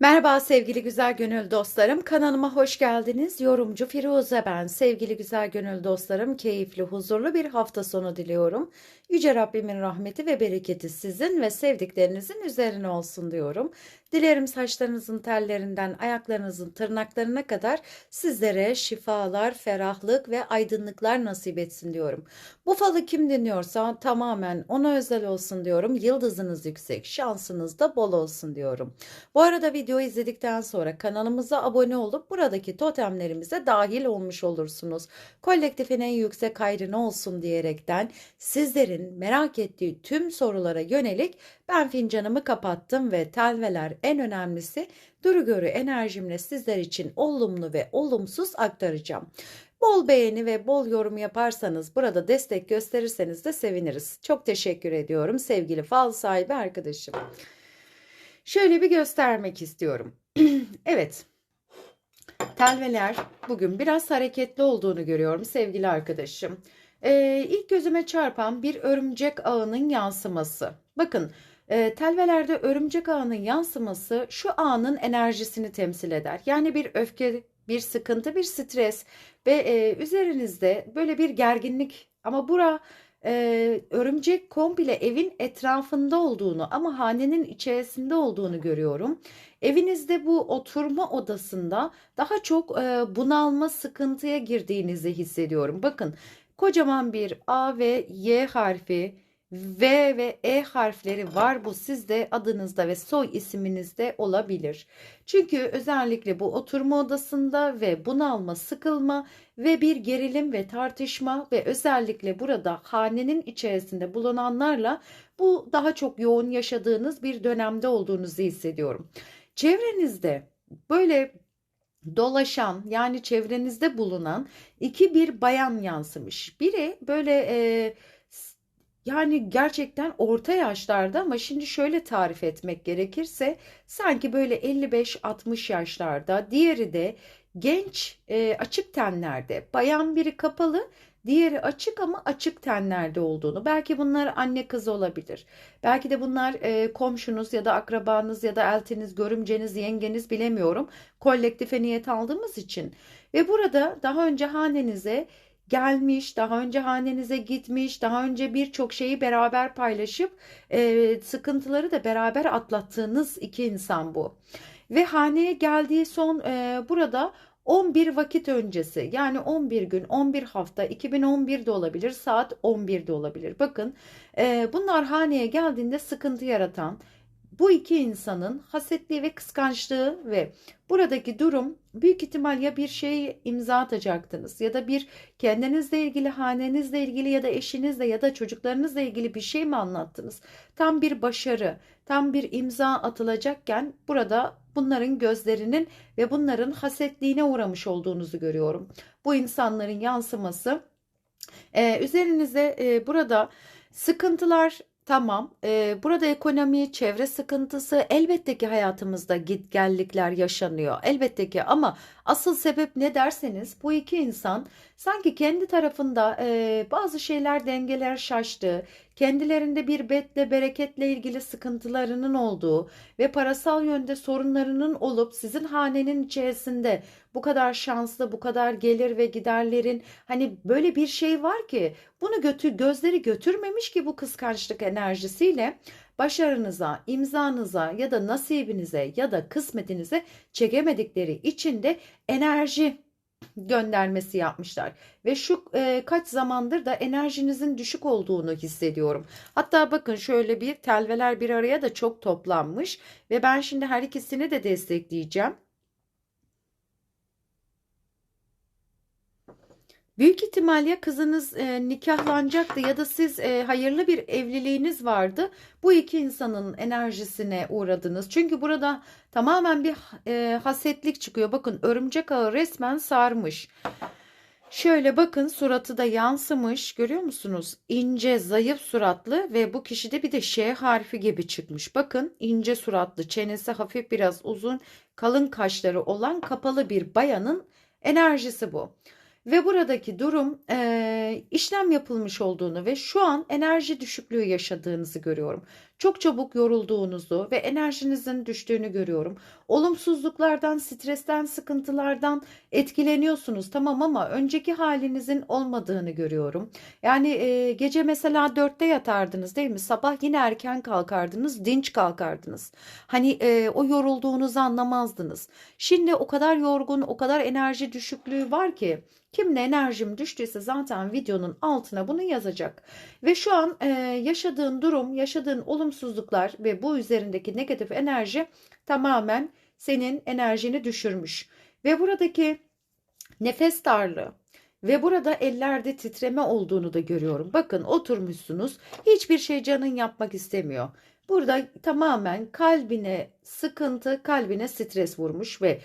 Merhaba sevgili güzel gönül dostlarım. Kanalıma hoş geldiniz. Yorumcu Firuze ben. Sevgili güzel gönül dostlarım, keyifli, huzurlu bir hafta sonu diliyorum. Yüce Rabbimin rahmeti ve bereketi sizin ve sevdiklerinizin üzerine olsun diyorum. Dilerim saçlarınızın tellerinden ayaklarınızın tırnaklarına kadar sizlere şifalar, ferahlık ve aydınlıklar nasip etsin diyorum. Bu falı kim dinliyorsa tamamen ona özel olsun diyorum. Yıldızınız yüksek, şansınız da bol olsun diyorum. Bu arada videoyu izledikten sonra kanalımıza abone olup buradaki totemlerimize dahil olmuş olursunuz. Kolektifin en yüksek hayrına olsun diyerekten sizlerin merak ettiği tüm sorulara yönelik ben fincanımı kapattım ve telveler en önemlisi duru görü enerjimle sizler için olumlu ve olumsuz aktaracağım. Bol beğeni ve bol yorum yaparsanız burada destek gösterirseniz de seviniriz. Çok teşekkür ediyorum sevgili fal sahibi arkadaşım. Şöyle bir göstermek istiyorum. evet. Telveler bugün biraz hareketli olduğunu görüyorum sevgili arkadaşım. Ee, ilk gözüme çarpan bir örümcek ağının yansıması. Bakın e, telvelerde örümcek ağının yansıması şu ağın enerjisini temsil eder. Yani bir öfke, bir sıkıntı, bir stres ve e, üzerinizde böyle bir gerginlik ama bura e, örümcek komple evin etrafında olduğunu ama hanenin içerisinde olduğunu görüyorum. Evinizde bu oturma odasında daha çok e, bunalma sıkıntıya girdiğinizi hissediyorum. Bakın kocaman bir A ve Y harfi V ve E harfleri var bu sizde adınızda ve soy isminizde olabilir. Çünkü özellikle bu oturma odasında ve bunalma, sıkılma ve bir gerilim ve tartışma ve özellikle burada hanenin içerisinde bulunanlarla bu daha çok yoğun yaşadığınız bir dönemde olduğunuzu hissediyorum. Çevrenizde böyle dolaşan yani çevrenizde bulunan iki bir bayan yansımış. Biri böyle e, yani gerçekten orta yaşlarda ama şimdi şöyle tarif etmek gerekirse sanki böyle 55-60 yaşlarda diğeri de genç e, açık tenlerde. Bayan biri kapalı diğeri açık ama açık tenlerde olduğunu. Belki bunlar anne kız olabilir. Belki de bunlar e, komşunuz ya da akrabanız ya da eltiniz görümceniz yengeniz bilemiyorum. Kolektife niyet aldığımız için. Ve burada daha önce hanenize gelmiş, daha önce hanenize gitmiş, daha önce birçok şeyi beraber paylaşıp e, sıkıntıları da beraber atlattığınız iki insan bu. Ve haneye geldiği son e, burada 11 vakit öncesi yani 11 gün 11 hafta 2011 de olabilir saat 11 de olabilir. Bakın e, bunlar haneye geldiğinde sıkıntı yaratan bu iki insanın hasetliği ve kıskançlığı ve buradaki durum büyük ihtimal ya bir şey imza atacaktınız ya da bir kendinizle ilgili, hanenizle ilgili ya da eşinizle ya da çocuklarınızla ilgili bir şey mi anlattınız? Tam bir başarı, tam bir imza atılacakken burada bunların gözlerinin ve bunların hasetliğine uğramış olduğunuzu görüyorum. Bu insanların yansıması ee, üzerinize e, burada sıkıntılar Tamam. Ee, burada ekonomi, çevre sıkıntısı elbette ki hayatımızda gitgellikler yaşanıyor. Elbette ki ama asıl sebep ne derseniz bu iki insan sanki kendi tarafında e, bazı şeyler dengeler şaştı. Kendilerinde bir betle bereketle ilgili sıkıntılarının olduğu ve parasal yönde sorunlarının olup sizin hanenin içerisinde bu kadar şanslı, bu kadar gelir ve giderlerin hani böyle bir şey var ki bunu götür gözleri götürmemiş ki bu kıskançlık enerjisiyle başarınıza, imzanıza ya da nasibinize ya da kısmetinize çekemedikleri için de enerji göndermesi yapmışlar ve şu e, kaç zamandır da enerjinizin düşük olduğunu hissediyorum. Hatta bakın şöyle bir telveler bir araya da çok toplanmış ve ben şimdi her ikisini de destekleyeceğim. Büyük ihtimal ya kızınız e, nikahlanacaktı ya da siz e, hayırlı bir evliliğiniz vardı. Bu iki insanın enerjisine uğradınız. Çünkü burada tamamen bir e, hasetlik çıkıyor. Bakın örümcek ağı resmen sarmış. Şöyle bakın suratı da yansımış görüyor musunuz? İnce zayıf suratlı ve bu kişide bir de Ş harfi gibi çıkmış. Bakın ince suratlı çenesi hafif biraz uzun kalın kaşları olan kapalı bir bayanın enerjisi bu. Ve buradaki durum e, işlem yapılmış olduğunu ve şu an enerji düşüklüğü yaşadığınızı görüyorum. Çok çabuk yorulduğunuzu ve enerjinizin düştüğünü görüyorum. Olumsuzluklardan, stresten, sıkıntılardan etkileniyorsunuz tamam ama önceki halinizin olmadığını görüyorum. Yani e, gece mesela dörtte yatardınız değil mi? Sabah yine erken kalkardınız, dinç kalkardınız. Hani e, o yorulduğunuzu anlamazdınız. Şimdi o kadar yorgun, o kadar enerji düşüklüğü var ki Kimle enerjim düştüyse zaten videonun altına bunu yazacak. Ve şu an e, yaşadığın durum, yaşadığın olumsuzluklar ve bu üzerindeki negatif enerji tamamen senin enerjini düşürmüş. Ve buradaki nefes darlığı ve burada ellerde titreme olduğunu da görüyorum. Bakın oturmuşsunuz. Hiçbir şey canın yapmak istemiyor. Burada tamamen kalbine sıkıntı, kalbine stres vurmuş ve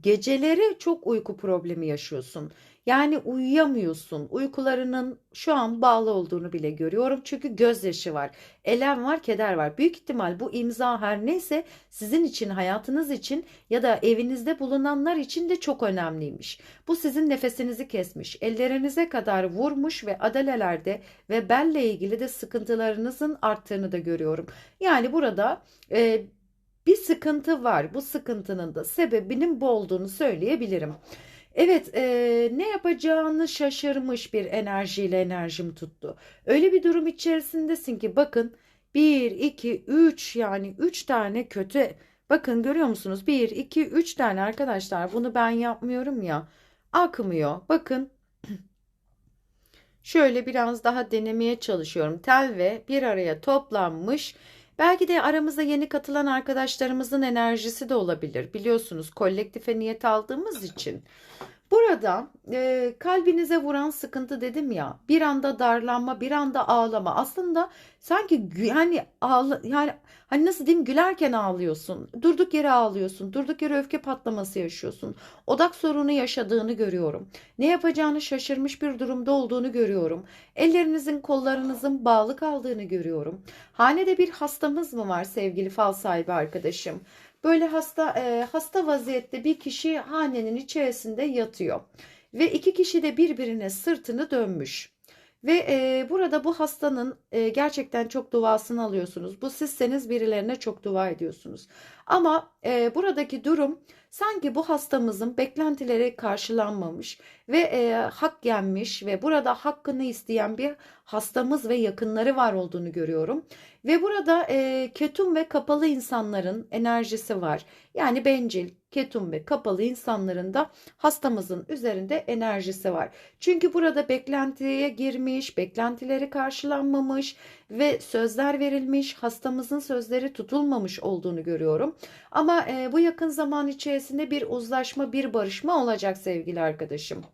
geceleri çok uyku problemi yaşıyorsun. Yani uyuyamıyorsun. Uykularının şu an bağlı olduğunu bile görüyorum. Çünkü gözyaşı var. Elem var, keder var. Büyük ihtimal bu imza her neyse sizin için, hayatınız için ya da evinizde bulunanlar için de çok önemliymiş. Bu sizin nefesinizi kesmiş. Ellerinize kadar vurmuş ve adalelerde ve belle ilgili de sıkıntılarınızın arttığını da görüyorum. Yani burada e, bir sıkıntı var. Bu sıkıntının da sebebinin bu olduğunu söyleyebilirim. Evet, e, ne yapacağını şaşırmış bir enerjiyle enerjim tuttu. Öyle bir durum içerisindesin ki bakın 1, 2, 3 yani 3 tane kötü. Bakın görüyor musunuz? 1, 2, 3 tane arkadaşlar. Bunu ben yapmıyorum ya. Akmıyor. Bakın. Şöyle biraz daha denemeye çalışıyorum. Tel ve bir araya toplanmış. Belki de aramıza yeni katılan arkadaşlarımızın enerjisi de olabilir. Biliyorsunuz kolektife niyet aldığımız için. Burada e, kalbinize vuran sıkıntı dedim ya bir anda darlanma bir anda ağlama. Aslında sanki yani ağla, yani hani nasıl diyeyim gülerken ağlıyorsun durduk yere ağlıyorsun durduk yere öfke patlaması yaşıyorsun. Odak sorunu yaşadığını görüyorum. Ne yapacağını şaşırmış bir durumda olduğunu görüyorum. Ellerinizin kollarınızın bağlı kaldığını görüyorum. Hanede bir hastamız mı var sevgili fal sahibi arkadaşım Böyle hasta e, hasta vaziyette bir kişi hanenin içerisinde yatıyor ve iki kişi de birbirine sırtını dönmüş. Ve e, burada bu hastanın e, gerçekten çok duasını alıyorsunuz. Bu sizseniz birilerine çok dua ediyorsunuz. Ama e, buradaki durum sanki bu hastamızın beklentileri karşılanmamış ve e, hak yenmiş ve burada hakkını isteyen bir hastamız ve yakınları var olduğunu görüyorum. Ve burada e, ketum ve kapalı insanların enerjisi var. Yani bencil, ketum ve kapalı insanların da hastamızın üzerinde enerjisi var. Çünkü burada beklentiye girmiş, beklentileri karşılanmamış ve sözler verilmiş, hastamızın sözleri tutulmamış olduğunu görüyorum. Ama e, bu yakın zaman içerisinde bir uzlaşma, bir barışma olacak sevgili arkadaşım.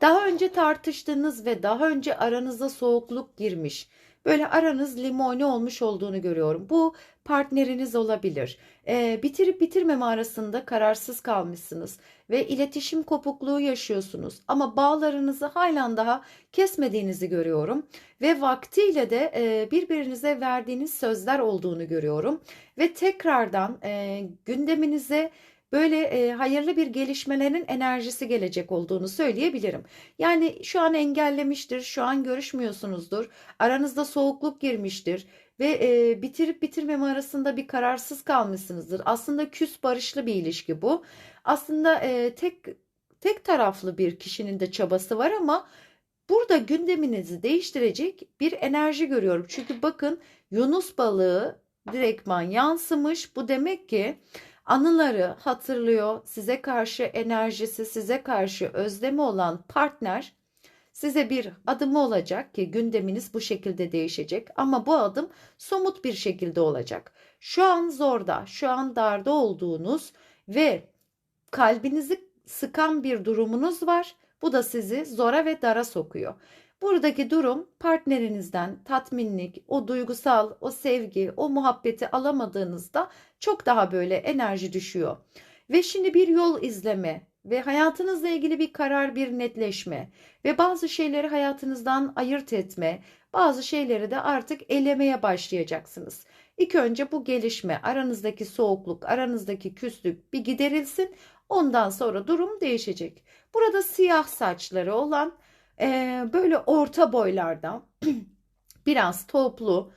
Daha önce tartıştığınız ve daha önce aranıza soğukluk girmiş böyle aranız limoni olmuş olduğunu görüyorum. Bu partneriniz olabilir. E, bitirip bitirmeme arasında kararsız kalmışsınız ve iletişim kopukluğu yaşıyorsunuz. Ama bağlarınızı halen daha kesmediğinizi görüyorum ve vaktiyle de e, birbirinize verdiğiniz sözler olduğunu görüyorum ve tekrardan e, gündeminize böyle e, hayırlı bir gelişmelerin enerjisi gelecek olduğunu söyleyebilirim. Yani şu an engellemiştir, şu an görüşmüyorsunuzdur, aranızda soğukluk girmiştir ve e, bitirip bitirmeme arasında bir kararsız kalmışsınızdır. Aslında küs barışlı bir ilişki bu. Aslında e, tek tek taraflı bir kişinin de çabası var ama burada gündeminizi değiştirecek bir enerji görüyorum. Çünkü bakın Yunus balığı direktman yansımış. Bu demek ki anıları hatırlıyor, size karşı enerjisi, size karşı özlemi olan partner size bir adımı olacak ki gündeminiz bu şekilde değişecek ama bu adım somut bir şekilde olacak. Şu an zorda, şu an darda olduğunuz ve kalbinizi sıkan bir durumunuz var. Bu da sizi zora ve dara sokuyor. Buradaki durum partnerinizden tatminlik, o duygusal, o sevgi, o muhabbeti alamadığınızda çok daha böyle enerji düşüyor. Ve şimdi bir yol izleme ve hayatınızla ilgili bir karar, bir netleşme ve bazı şeyleri hayatınızdan ayırt etme, bazı şeyleri de artık elemeye başlayacaksınız. İlk önce bu gelişme, aranızdaki soğukluk, aranızdaki küslük bir giderilsin. Ondan sonra durum değişecek. Burada siyah saçları olan e, böyle orta boylarda biraz toplu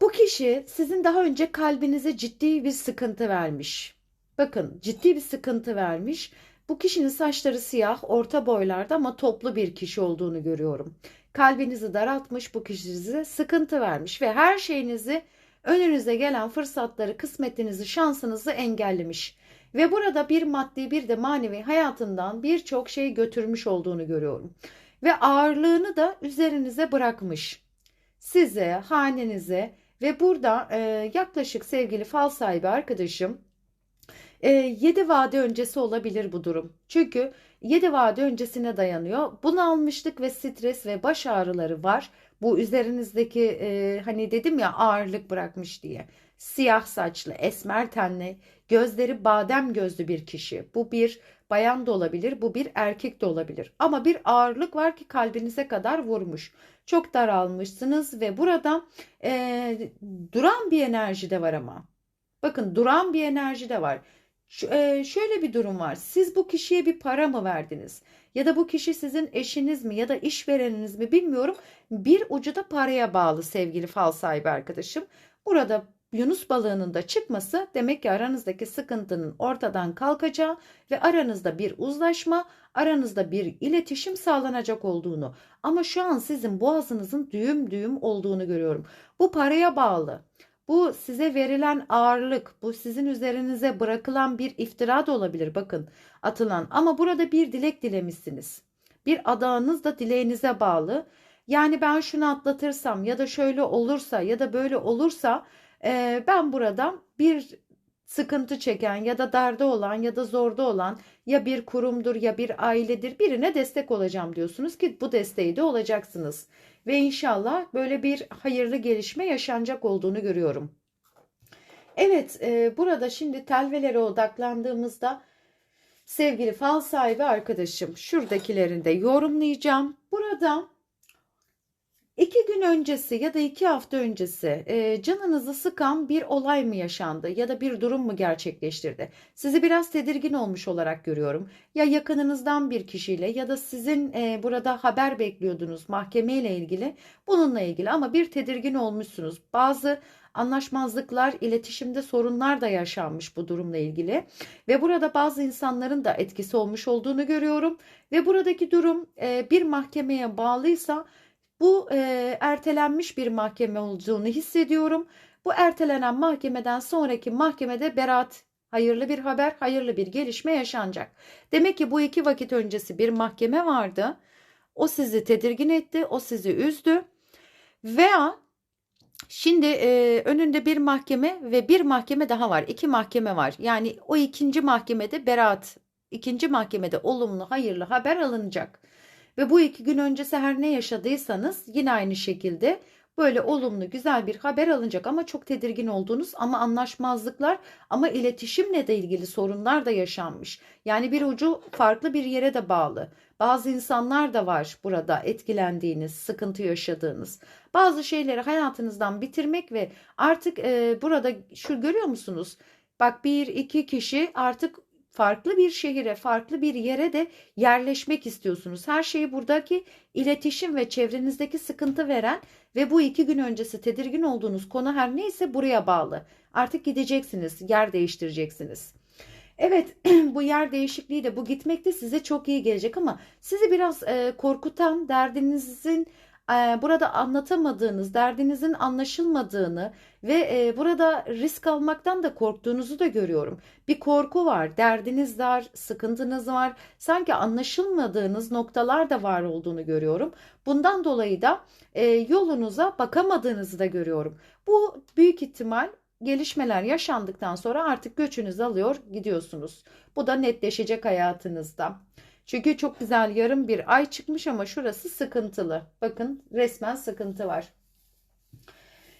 Bu kişi sizin daha önce kalbinize ciddi bir sıkıntı vermiş. Bakın ciddi bir sıkıntı vermiş. Bu kişinin saçları siyah, orta boylarda ama toplu bir kişi olduğunu görüyorum. Kalbinizi daraltmış, bu kişi size sıkıntı vermiş ve her şeyinizi önünüze gelen fırsatları, kısmetinizi, şansınızı engellemiş. Ve burada bir maddi bir de manevi hayatından birçok şey götürmüş olduğunu görüyorum. Ve ağırlığını da üzerinize bırakmış. Size, hanenize ve burada e, yaklaşık sevgili fal sahibi arkadaşım 7 vade öncesi olabilir bu durum. Çünkü 7 vade öncesine dayanıyor. Bunalmışlık ve stres ve baş ağrıları var. Bu üzerinizdeki e, hani dedim ya ağırlık bırakmış diye. Siyah saçlı, esmer tenli, gözleri badem gözlü bir kişi. Bu bir bayan da olabilir, bu bir erkek de olabilir. Ama bir ağırlık var ki kalbinize kadar vurmuş. Çok daralmışsınız ve burada e, duran bir enerji de var ama. Bakın duran bir enerji de var. Ş- e, şöyle bir durum var. Siz bu kişiye bir para mı verdiniz? Ya da bu kişi sizin eşiniz mi ya da işvereniniz mi bilmiyorum. Bir ucu da paraya bağlı sevgili fal sahibi arkadaşım. Burada Yunus balığının da çıkması demek ki aranızdaki sıkıntının ortadan kalkacağı ve aranızda bir uzlaşma, aranızda bir iletişim sağlanacak olduğunu. Ama şu an sizin boğazınızın düğüm düğüm olduğunu görüyorum. Bu paraya bağlı. Bu size verilen ağırlık, bu sizin üzerinize bırakılan bir iftira da olabilir bakın atılan. Ama burada bir dilek dilemişsiniz. Bir adağınız da dileğinize bağlı. Yani ben şunu atlatırsam ya da şöyle olursa ya da böyle olursa e, ben burada bir sıkıntı çeken ya da darda olan ya da zorda olan ya bir kurumdur ya bir ailedir birine destek olacağım diyorsunuz ki bu desteği de olacaksınız. Ve inşallah böyle bir hayırlı gelişme yaşanacak olduğunu görüyorum. Evet e, burada şimdi telvelere odaklandığımızda sevgili fal sahibi arkadaşım şuradakilerini de yorumlayacağım. Burada İki gün öncesi ya da iki hafta öncesi e, canınızı sıkan bir olay mı yaşandı ya da bir durum mu gerçekleştirdi? Sizi biraz tedirgin olmuş olarak görüyorum. Ya yakınınızdan bir kişiyle ya da sizin e, burada haber bekliyordunuz mahkemeyle ilgili bununla ilgili ama bir tedirgin olmuşsunuz. Bazı anlaşmazlıklar, iletişimde sorunlar da yaşanmış bu durumla ilgili ve burada bazı insanların da etkisi olmuş olduğunu görüyorum ve buradaki durum e, bir mahkemeye bağlıysa bu e, ertelenmiş bir mahkeme olduğunu hissediyorum. Bu ertelenen mahkemeden sonraki mahkemede beraat hayırlı bir haber, hayırlı bir gelişme yaşanacak. Demek ki bu iki vakit öncesi bir mahkeme vardı. O sizi tedirgin etti, o sizi üzdü. Veya şimdi e, önünde bir mahkeme ve bir mahkeme daha var. İki mahkeme var. Yani o ikinci mahkemede beraat, ikinci mahkemede olumlu, hayırlı haber alınacak. Ve bu iki gün öncesi her ne yaşadıysanız yine aynı şekilde böyle olumlu güzel bir haber alınacak ama çok tedirgin olduğunuz ama anlaşmazlıklar ama iletişimle de ilgili sorunlar da yaşanmış. Yani bir ucu farklı bir yere de bağlı. Bazı insanlar da var burada etkilendiğiniz, sıkıntı yaşadığınız. Bazı şeyleri hayatınızdan bitirmek ve artık e, burada şu görüyor musunuz? Bak bir iki kişi artık farklı bir şehire, farklı bir yere de yerleşmek istiyorsunuz. Her şeyi buradaki iletişim ve çevrenizdeki sıkıntı veren ve bu iki gün öncesi tedirgin olduğunuz konu her neyse buraya bağlı. Artık gideceksiniz, yer değiştireceksiniz. Evet bu yer değişikliği de bu gitmek de size çok iyi gelecek ama sizi biraz e, korkutan derdinizin burada anlatamadığınız, derdinizin anlaşılmadığını ve burada risk almaktan da korktuğunuzu da görüyorum. Bir korku var, derdiniz var, sıkıntınız var. Sanki anlaşılmadığınız noktalar da var olduğunu görüyorum. Bundan dolayı da yolunuza bakamadığınızı da görüyorum. Bu büyük ihtimal gelişmeler yaşandıktan sonra artık göçünüz alıyor gidiyorsunuz. Bu da netleşecek hayatınızda. Çünkü çok güzel yarım bir ay çıkmış ama şurası sıkıntılı. Bakın resmen sıkıntı var.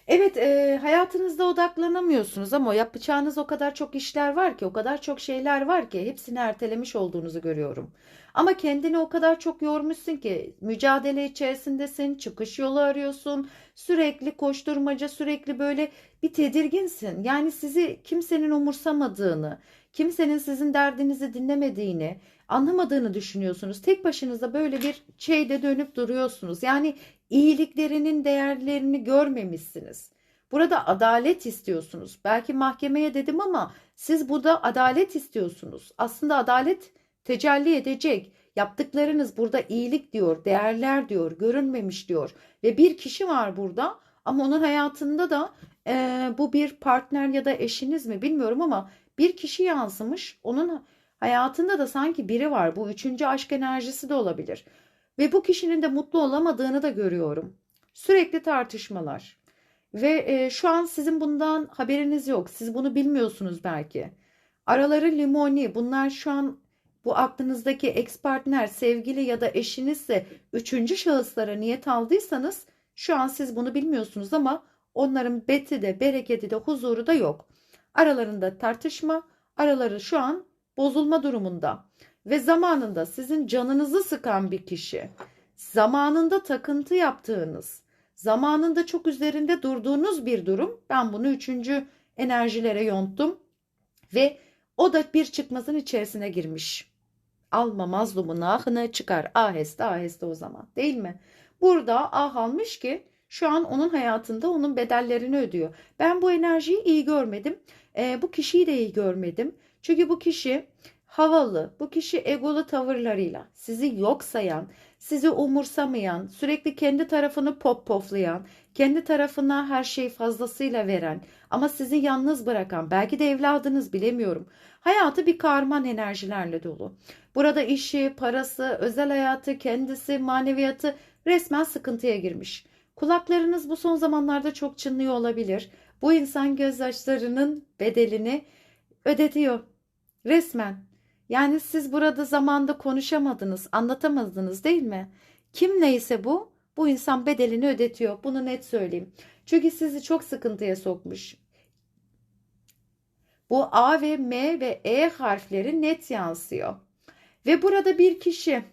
Evet e, hayatınızda odaklanamıyorsunuz ama yapacağınız o kadar çok işler var ki o kadar çok şeyler var ki hepsini ertelemiş olduğunuzu görüyorum. Ama kendini o kadar çok yormuşsun ki mücadele içerisindesin, çıkış yolu arıyorsun, sürekli koşturmaca, sürekli böyle bir tedirginsin. Yani sizi kimsenin umursamadığını, kimsenin sizin derdinizi dinlemediğini, anlamadığını düşünüyorsunuz. Tek başınıza böyle bir şeyde dönüp duruyorsunuz. Yani iyiliklerinin değerlerini görmemişsiniz. Burada adalet istiyorsunuz. Belki mahkemeye dedim ama siz burada adalet istiyorsunuz. Aslında adalet tecelli edecek. Yaptıklarınız burada iyilik diyor, değerler diyor, görünmemiş diyor. Ve bir kişi var burada ama onun hayatında da e, bu bir partner ya da eşiniz mi bilmiyorum ama bir kişi yansımış. Onun hayatında da sanki biri var. Bu üçüncü aşk enerjisi de olabilir. Ve bu kişinin de mutlu olamadığını da görüyorum. Sürekli tartışmalar. Ve e, şu an sizin bundan haberiniz yok. Siz bunu bilmiyorsunuz belki. Araları limoni. Bunlar şu an bu aklınızdaki ex partner, sevgili ya da eşinizse üçüncü şahıslara niyet aldıysanız şu an siz bunu bilmiyorsunuz ama onların beti de bereketi de huzuru da yok. Aralarında tartışma, araları şu an bozulma durumunda. Ve zamanında sizin canınızı sıkan bir kişi, zamanında takıntı yaptığınız, zamanında çok üzerinde durduğunuz bir durum. Ben bunu üçüncü enerjilere yonttum ve o da bir çıkmazın içerisine girmiş. Alma mazlumun ahını çıkar aheste aheste o zaman değil mi? Burada ah almış ki şu an onun hayatında onun bedellerini ödüyor. Ben bu enerjiyi iyi görmedim. E, bu kişiyi de iyi görmedim. Çünkü bu kişi havalı, bu kişi egolu tavırlarıyla sizi yok sayan, sizi umursamayan, sürekli kendi tarafını pop poflayan, kendi tarafına her şeyi fazlasıyla veren ama sizi yalnız bırakan, belki de evladınız bilemiyorum. Hayatı bir karman enerjilerle dolu. Burada işi, parası, özel hayatı, kendisi, maneviyatı resmen sıkıntıya girmiş. Kulaklarınız bu son zamanlarda çok çınlıyor olabilir. Bu insan gözyaşlarının bedelini ödetiyor. Resmen. Yani siz burada zamanda konuşamadınız, anlatamadınız değil mi? Kim neyse bu, bu insan bedelini ödetiyor. Bunu net söyleyeyim. Çünkü sizi çok sıkıntıya sokmuş. Bu A ve M ve E harfleri net yansıyor. Ve burada bir kişi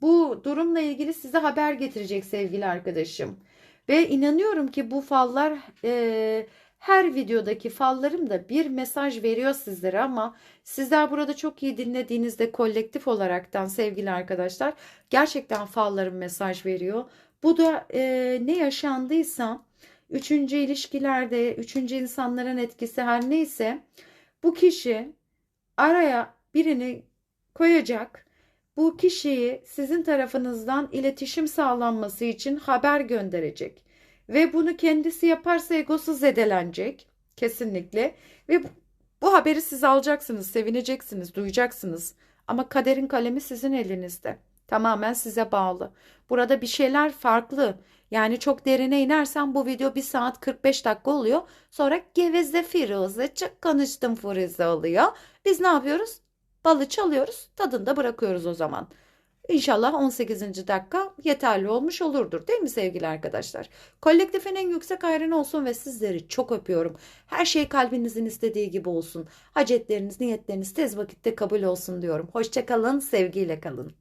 bu durumla ilgili size haber getirecek sevgili arkadaşım. Ve inanıyorum ki bu fallar e, her videodaki fallarım da bir mesaj veriyor sizlere ama sizler burada çok iyi dinlediğinizde kolektif olaraktan sevgili arkadaşlar gerçekten fallarım mesaj veriyor. Bu da e, ne yaşandıysa üçüncü ilişkilerde üçüncü insanların etkisi her neyse bu kişi araya birini koyacak. Bu kişiyi sizin tarafınızdan iletişim sağlanması için haber gönderecek. Ve bunu kendisi yaparsa egosu zedelenecek. Kesinlikle. Ve bu, haberi siz alacaksınız, sevineceksiniz, duyacaksınız. Ama kaderin kalemi sizin elinizde. Tamamen size bağlı. Burada bir şeyler farklı. Yani çok derine inersen bu video 1 saat 45 dakika oluyor. Sonra geveze firuze çok konuştum furize oluyor. Biz ne yapıyoruz? Balı çalıyoruz tadında bırakıyoruz o zaman. İnşallah 18. dakika yeterli olmuş olurdur değil mi sevgili arkadaşlar? Kolektifin en yüksek hayrını olsun ve sizleri çok öpüyorum. Her şey kalbinizin istediği gibi olsun. Hacetleriniz, niyetleriniz tez vakitte kabul olsun diyorum. Hoşçakalın, sevgiyle kalın.